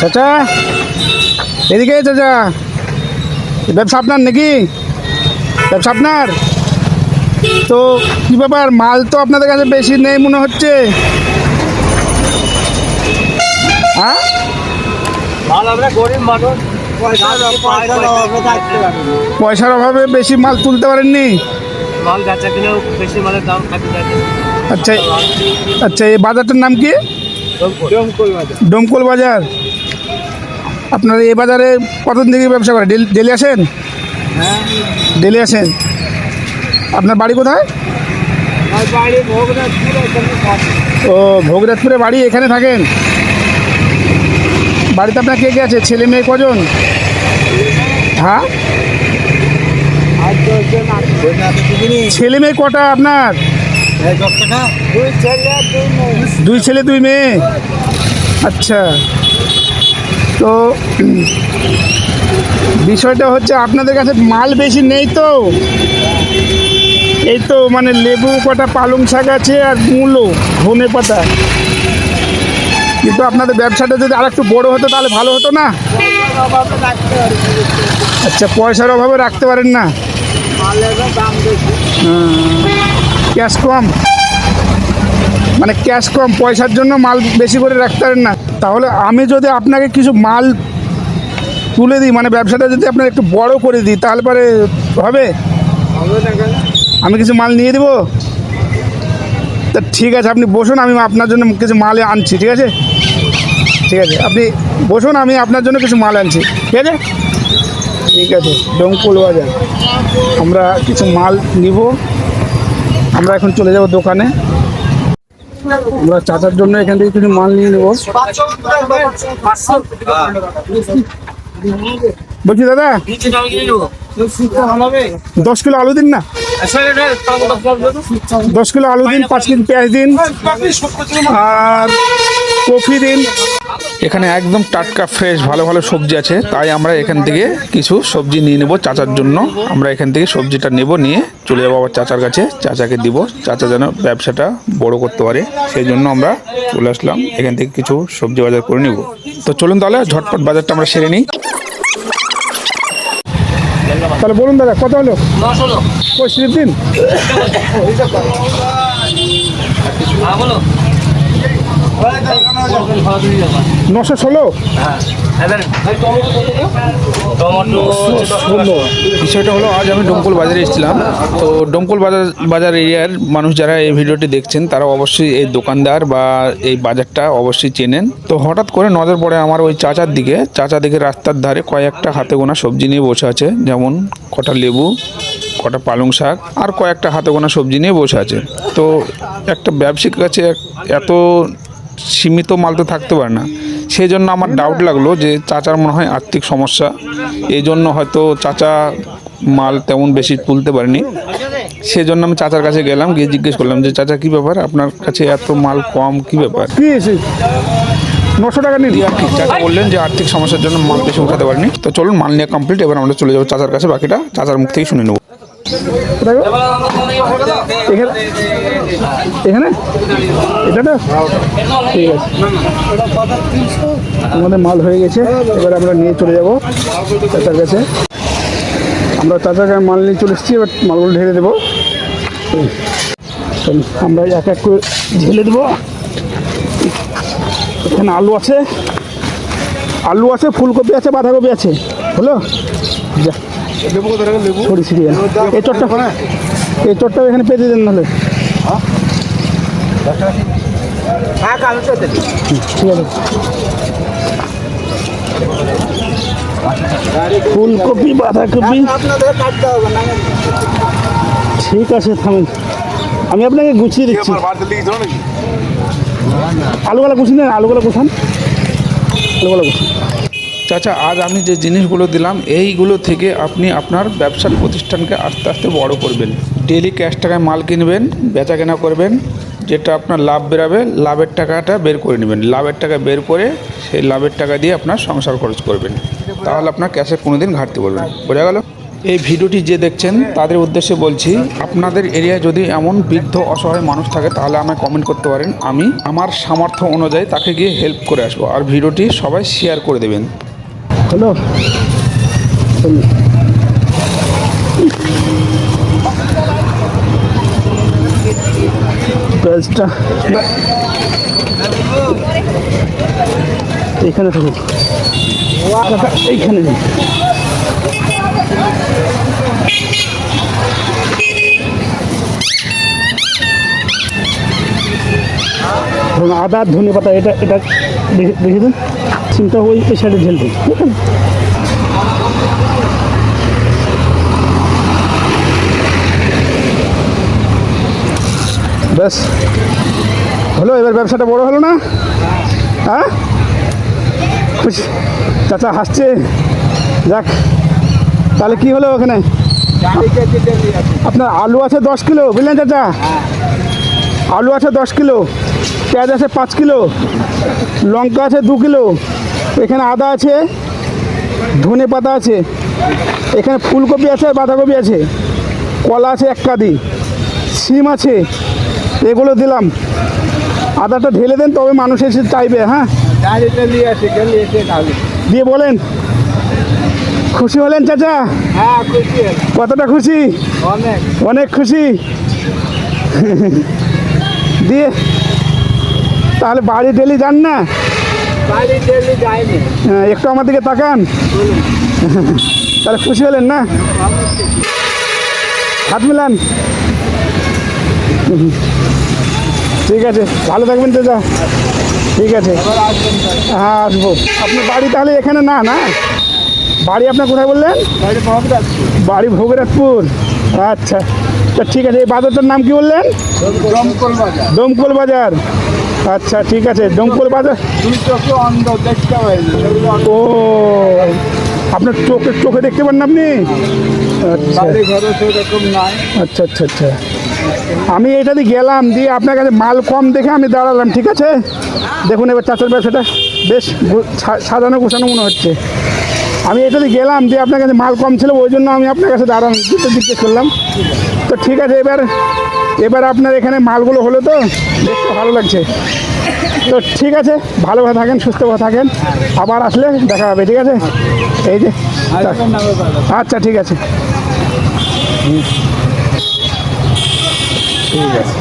চাচা? এদিকে চাচা। ব্যবসা আপনার নাকি? ব্যবসা আপনার? তো কী ব্যাপার মাল তো আপনাদের কাছে বেশি নেই মনে হচ্ছে? হ্যাঁ? পয়সার অভাবে বেশি মাল তুলতে পারেননি? মাল বেচা কিনেও বেশি মালের দাম আচ্ছা আচ্ছা এই বাজারটার নাম কি? বাজার। ডোমকল বাজার। আপনার এই বাজারে কতদিন থেকে ব্যবসা করে ডেলি আসেন? হ্যাঁ ডেলি আসেন। আপনার বাড়ি কোথায়। ও ভোগরাজপুরে বাড়ি এখানে থাকেন? বাড়িতে আপনার কে কে আছে? ছেলে মেয়ে কজন? হ্যাঁ। ছেলে মেয়ে কটা আপনার। দুই ছেলে দুই মেয়ে। আচ্ছা। তো বিষয়টা হচ্ছে আপনাদের কাছে মাল বেশি নেই তো? এই তো মানে লেবু কটা পালং শাক আছে আর মূলো, ধনে পাতা। কিন্তু আপনাদের ব্যবসাটা যদি আর একটু বড় হতো তাহলে ভালো হতো না। আচ্ছা পয়সার অভাবে রাখতে পারেন না? বেশি ক্যাশ কম? মানে ক্যাশ কম, পয়সার জন্য মাল বেশি করে রাখতে পারেন না। তাহলে আমি যদি আপনাকে কিছু মাল তুলে দিই মানে ব্যবসাটা যদি আপনার একটু বড় করে দিই, তাহলে পরে হবে? আমি কিছু মাল নিয়ে দেবো? তা ঠিক আছে, আপনি বসুন, আমি আপনার জন্য কিছু মাল আনছি, ঠিক আছে? ঠিক আছে, আপনি বসুন, আমি আপনার জন্য কিছু মাল আনছি, ঠিক আছে? ঠিক আছে ডোমকুল বাজার। আমরা কিছু মাল নিব। আমরা এখন চলে যাব দোকানে। আমরা চাচার জন্য এখান থেকে কিছু মাল নিয়ে নেব। বলছি, দাদা, দশ কিলো আলু দিন না? দশ কিলো আলু দিন, পাঁচ কেজি পেঁয়াজ দিন, আর কফি দিন এখানে একদম টাটকা ফ্রেশ ভালো ভালো সবজি আছে। তাই আমরা এখান থেকে কিছু সবজি নিয়ে নেব চাচার জন্য। আমরা এখান থেকে সবজিটা নেব নিয়ে চলে যাব আবার চাচার কাছে। চাচাকে দিব। চাচা যেন ব্যবসাটা বড় করতে পারে। সেই জন্য আমরা চলে আসলাম। এখান থেকে কিছু সবজি বাজার করে নেব। তো চলুন তাহলে ঝটপট বাজারটা আমরা সেরে নিই। তাহলে বলুন দাদা কত হলো? দিন? নশো ষোলো? বিষয়টা হলো, আজ আমি ডোমকল বাজারে এসেছিলাম। তো ডোমকল বাজার বাজার এরিয়ার মানুষ যারা এই ভিডিওটি দেখছেন, তারা অবশ্যই এই দোকানদার বা এই বাজারটা অবশ্যই চেনেন। তো হঠাৎ করে নজর পড়ে আমার ওই চাচার দিকে। চাচা দিকে রাস্তার ধারে কয়েকটা হাতে গোনা সবজি নিয়ে বসে আছে। যেমন কটা লেবু, কটা পালং শাক, আর কয়েকটা হাতে গোনা সবজি নিয়ে বসে আছে। তো একটা ব্যবসায়িক কাছে এত সীমিত মাল তো থাকতে পারে না। সেই জন্য আমার ডাউট লাগল যে চাচার মনে হয় আর্থিক সমস্যা। এই জন্য হয়তো চাচা মাল তেমন বেশি তুলতে পারেনি। সেই জন্য আমি চাচার কাছে গেলাম গিয়ে জিজ্ঞেস করলাম যে চাচা কী ব্যাপার? আপনার কাছে এত মাল কম কী ব্যাপার? নশো টাকা নিন চাচা বললেন যে আর্থিক সমস্যার জন্য মাল বেশি উঠাতে পারেনি। তো চলুন মাল নিয়ে কমপ্লিট এবার আমরা চলে যাব চাচার কাছে। বাকিটা চাচার মুখ থেকেই শুনে নেব। এখানে? এখানে? ঠিক আছে। আমাদের মাল হয়ে গেছে। এবার আমরা নিয়ে চলে যাব চাচার কাছে। আমরা চাচার কাছে মাল নিয়ে চলে এসেছি, এবার মালগুলো ঢেলে দেবো। আমরা এক এক করে ঢেলে দেবো। এখানে আলু আছে। আলু আছে ফুলকপি আছে বাঁধাকপি আছে। হলো? যা। ছড়ি ছিড়ি এই চটটা এই চটটা এখানে পেতে দেন নাহলে। ঠিক আছে ফুলকপি বাঁধাকপি। আপনাদের কাটতে হবে না ঠিক আছে থামেন। আমি আপনাকে গুছিয়ে দিচ্ছি। আলুগুলা গুছিয়ে নেন আলুগুলা গুছান। চাচা, আজ আমি যে জিনিসগুলো দিলাম, এইগুলো থেকে আপনি আপনার ব্যবসার প্রতিষ্ঠানকে আস্তে আস্তে বড় করবেন। ডেলি ক্যাশ টাকায় মাল কিনবেন, বেচা কেনা করবেন, যেটা আপনার লাভ বেরাবে, লাভের টাকাটা বের করে নেবেন। লাভের টাকা বের করে সেই লাভের টাকা দিয়ে আপনার সংসার খরচ করবেন। তাহলে আপনার ক্যাশে কোনো দিন ঘাটতি পড়বে না। বোঝা গেল? এই ভিডিওটি যে দেখছেন তাদের উদ্দেশ্যে বলছি আপনাদের এরিয়ায় যদি এমন বৃদ্ধ অসহায় মানুষ থাকে তাহলে আমায় কমেন্ট করতে পারেন। আমি আমার সামর্থ্য অনুযায়ী তাকে গিয়ে হেল্প করে আসব। আর ভিডিওটি সবাই শেয়ার করে দেবেন। হ্যালো এখানে কাকা, এইখানে। ধরুন আদা, ধনে পাতা, এটা এটা দেখে দিন। সিমটা ওই ওই সাইডে ঢেল দিন? ব্যাস। হলো, এবার ব্যবসাটা বড় হলো না? হ্যাঁ? চাচা হাসছে। যাক, তাহলে কি হলো ওখানে? আপনার আলু আছে দশ কিলো, বুঝলেন চাচা? আলু আছে দশ কিলো। পেঁয়াজ আছে পাঁচ কিলো লঙ্কা আছে দু কিলো এখানে আদা আছে ধনে পাতা আছে এখানে ফুলকপি আছে আর বাঁধাকপি আছে কলা আছে এক কাদি সিম আছে এগুলো দিলাম। আদাটা ঢেলে দেন তবে মানুষ এসে চাইবে হ্যাঁ? দিয়ে বলেন। খুশি হলেন চাচা? হ্যাঁ কতটা খুশি? অনেক খুশি। দিয়ে তাহলে বাড়ি ডেলি যান না? হ্যাঁ, একটু আমার দিকে তাকান। তাহলে খুশি হলেন না? হাত মিলান। ঠিক আছে ভালো থাকবেন চাচা ঠিক আছে। হ্যাঁ আসব। আপনার বাড়ি তাহলে এখানে না না? বাড়ি আপনার কোথায় বললেন? বাড়ি ভোগরাজপুর আচ্ছা। তা ঠিক আছে এই বাজারটার নাম কি বললেন? দমকল বাজার। ডোমকল বাজার। আচ্ছা ঠিক আছে। ডোমকল বাজার? ও আপনার চোখে চোখে দেখতে পান না আপনি? আচ্ছা। আচ্ছা আচ্ছা আচ্ছা। আমি এটা দিয়ে গেলাম দিয়ে আপনার কাছে মাল কম দেখে আমি দাঁড়ালাম ঠিক আছে? দেখুন এবার চাচার ব্যবসাটা বেশ সাজানো গোছানো মনে হচ্ছে। আমি এটা দিয়ে গেলাম দিয়ে আপনার কাছে মাল কম ছিল ওই জন্য আমি আপনার কাছে দাঁড়ালাম জিজ্ঞেস করলাম। তো ঠিক আছে, এবার এবার আপনার এখানে মালগুলো হলো তো, দেখতে ভালো লাগছে। তো ঠিক আছে ভালোভাবে থাকেন সুস্থভাবে থাকেন, আবার আসলে দেখা হবে, ঠিক আছে? এই যে আচ্ছা ঠিক আছে। ঠিক আছে।